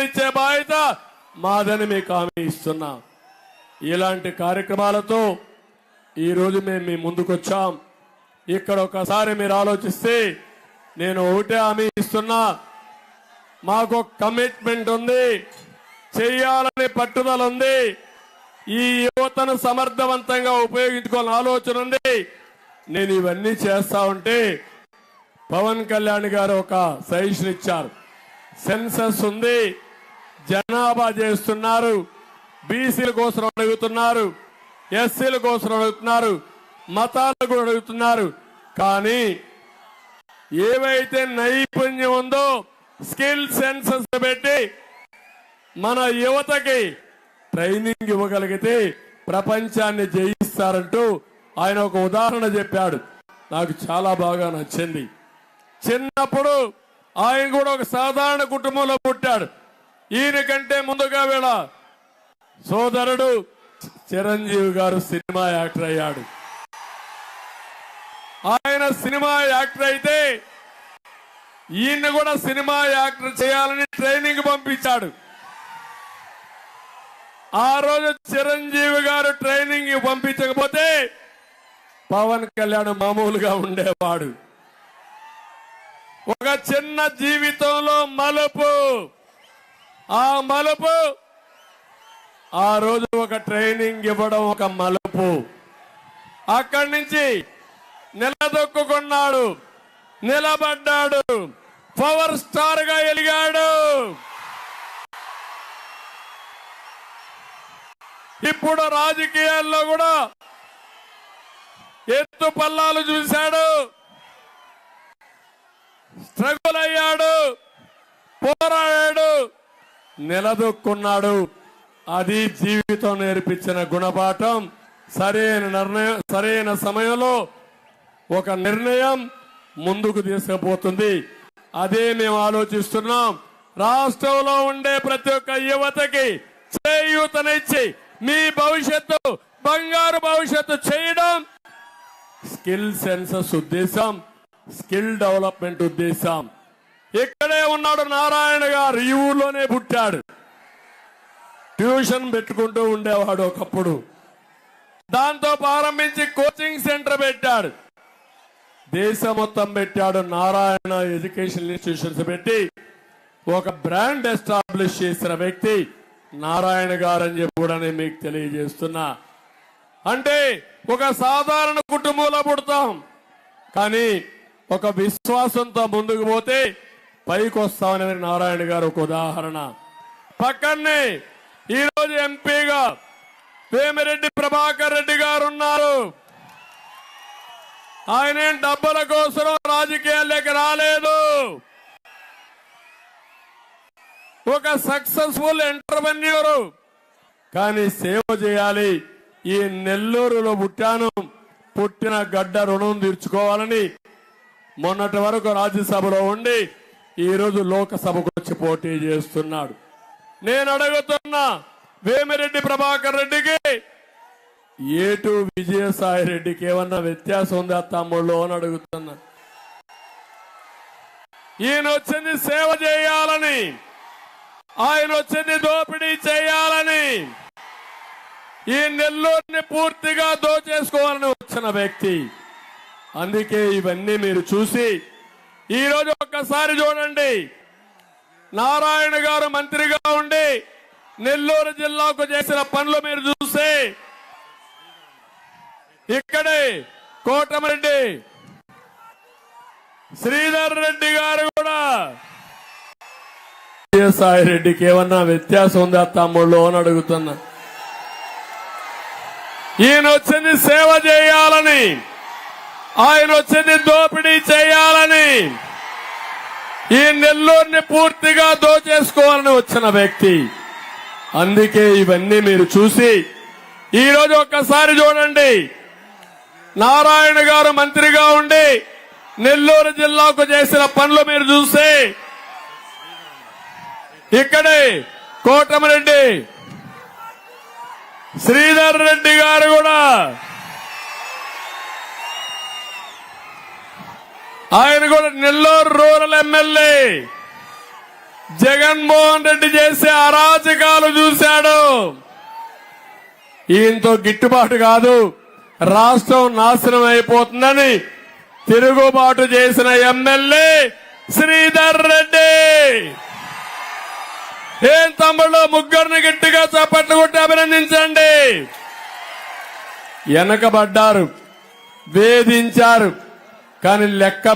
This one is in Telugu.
ఇచ్చే బాధ్యత మాదని మీకు హామీ ఇస్తున్నా. ఇలాంటి కార్యక్రమాలతో ఈరోజు మేము మీ ముందుకొచ్చాం. ఇక్కడ ఒకసారి మీరు ఆలోచిస్తే నేను ఒకటే హామీ ఇస్తున్నా. మాకు ఒక కమిట్మెంట్ ఉంది. చేయాలని పట్టుదల ఉంది. ఈ యువతను సమర్థవంతంగా ఉపయోగించుకోవాలని ఆలోచన ఉంది. నేను ఇవన్నీ చేస్తా ఉంటే పవన్ కళ్యాణ్ గారు ఒక సజెషన్ ఇచ్చారు. సెన్సస్ ఉంది. జనాభా చేస్తున్నారు. బీసీల కోసం అడుగుతున్నారు. ఎస్సీల కోసం అడుగుతున్నారు. మతాలు కూడా అడుగుతున్నారు. కానీ ఏవైతే నైపుణ్యం ఉందో స్కిల్ సెన్సెస్ పెట్టి మన యువతకి ట్రైనింగ్ ఇవ్వగలిగితే ప్రపంచాన్ని జయిస్తారంటూ ఆయన ఒక ఉదాహరణ చెప్పాడు. నాకు చాలా బాగా నచ్చింది. చిన్నప్పుడు ఆయన కూడా ఒక సాధారణ కుటుంబంలో పుట్టాడు. ఈయన కంటే ముందుగా వీళ్ళ సోదరుడు చిరంజీవి గారు సినిమా యాక్టర్ అయ్యాడు. ఆయన సినిమా యాక్టర్ అయితే ఈయన కూడా సినిమా యాక్టర్ చేయాలని ట్రైనింగ్ పంపించాడు. ఆ రోజు చిరంజీవి గారు ట్రైనింగ్ పంపించకపోతే పవన్ కళ్యాణ్ మామూలుగా ఉండేవాడు. ఒక చిన్న జీవితంలో మలుపు. ఆ మలుపు. ఆ రోజు ఒక ట్రైనింగ్ ఇవ్వడం ఒక మలుపు. అక్కడి నుంచి నిలదొక్కున్నాడు నిలబడ్డాడు. పవర్ స్టార్గా ఎలిగాడు. ఇప్పుడు రాజకీయాల్లో కూడా ఎత్తు పల్లాలు చూశాడు. స్ట్రగుల్ అయ్యాడు. పోరాడాడు. నిలదొక్కున్నాడు. అది జీవితం నేర్పించిన గుణపాఠం. సరైన నిర్ణయం సరైన సమయంలో ఒక నిర్ణయం ముందుకు తీసుకుపోతుంది. అదే మేము ఆలోచిస్తున్నాం. రాష్ట్రంలో ఉండే ప్రతి ఒక్క యువతకి చేయూతనిచ్చి మీ భవిష్యత్తు బంగారు భవిష్యత్తు చేయడం స్కిల్ సెన్సస్ ఉద్దేశం స్కిల్ డెవలప్మెంట్ ఉద్దేశం. ఇక్కడ ఉన్నాడు నారాయణ గారు ఈ ఊర్లోనే పుట్టాడు. ట్యూషన్ పెట్టుకుంటూ ఉండేవాడు ఒకప్పుడు. దాంతో ప్రారంభించి కోచింగ్ సెంటర్ పెట్టాడు. దేశం మొత్తం పెట్టాడు. నారాయణ ఎడ్యుకేషన్ ఇన్స్టిట్యూషన్స్ పెట్టి ఒక బ్రాండ్ ఎస్టాబ్లిష్ చేసిన వ్యక్తి నారాయణ గారు అని చెప్పి కూడా నేను మీకు తెలియజేస్తున్నా. అంటే ఒక సాధారణ కుటుంబంలో పుడతాం. కానీ ఒక విశ్వాసంతో ముందుకు పోతే పైకి వస్తామని నారాయణ గారు ఒక ఉదాహరణ. పక్కనే ఈరోజు ఎంపీగా వేమిరెడ్డి ప్రభాకర్ రెడ్డి గారు ఉన్నారు. ఆయన డబ్బుల కోసం రాజకీయాల్లోకి రాలేదు. ఒక సక్సెస్ఫుల్ ఎంటర్ప్రెన్యూర్. కానీ సేవ చేయాలి. ఈ నెల్లూరులో పుట్టాను. పుట్టిన గడ్డ రుణం తీర్చుకోవాలని మొన్నటి వరకు రాజ్యసభలో ఉండి ఈరోజు లోకసభకు వచ్చి పోటీ చేస్తున్నాడు. నేను అడుగుతున్నా వేమిరెడ్డి ప్రభాకర్ రెడ్డికి ఏటు విజయసాయి రెడ్డికి ఏమన్నా వ్యత్యాసం ఉందా తమ్ముళ్ళు అని అడుగుతున్నా. ఈయన వచ్చింది సేవ చేయాలని ఆయన వచ్చింది దోపిడీ చేయాలని ఈ నెల్లూరుని పూర్తిగా దోచేసుకోవాలని వచ్చిన వ్యక్తి. అందుకే ఇవన్నీ మీరు చూసి ఈ రోజు ఒక్కసారి చూడండి. నారాయణ గారు మంత్రిగా ఉండి నెల్లూరు జిల్లాకు చేసిన పనులు మీరు చూస్తే ఇక్కడే కోటమరెడ్డి శ్రీధర్ రెడ్డి గారు కూడా విజయసాయి రెడ్డికి ఏమన్నా వ్యత్యాసం ఉందా తమ్ముళ్ళు అని అడుగుతున్నా. ఈయన వచ్చింది సేవ చేయాలని ఆయన వచ్చింది దోపిడీ ఈ నెల్లూరుని పూర్తిగా దోచేసుకోవాలని వచ్చిన వ్యక్తి. అందుకే ఇవన్నీ మీరు చూసి ఈ రోజు ఒక్కసారి చూడండి. నారాయణ గారు మంత్రిగా ఉండి నెల్లూరు జిల్లాకు చేసిన పనులు మీరు చూస్తే ఇక్కడే కోటమరెడ్డి శ్రీధర్ రెడ్డి గారు కూడా ఆయన కూడా నెల్లూరు రూరల్ ఎమ్మెల్యే. జగన్మోహన్ రెడ్డి చేసే అరాచకాలు చూశాడు. ఈయనతో గిట్టుబాటు కాదు రాష్ట్రం నాశనం అయిపోతుందని తిరుగుబాటు చేసిన ఎమ్మెల్యే శ్రీధర్ రెడ్డి. ఏం తమ్ముళ్ళు ముగ్గురిని గట్టిగా చప్పట్లు కొట్టి అభినందించండి. వెనకబడ్డారు వేధించారు. కానీ లెక్క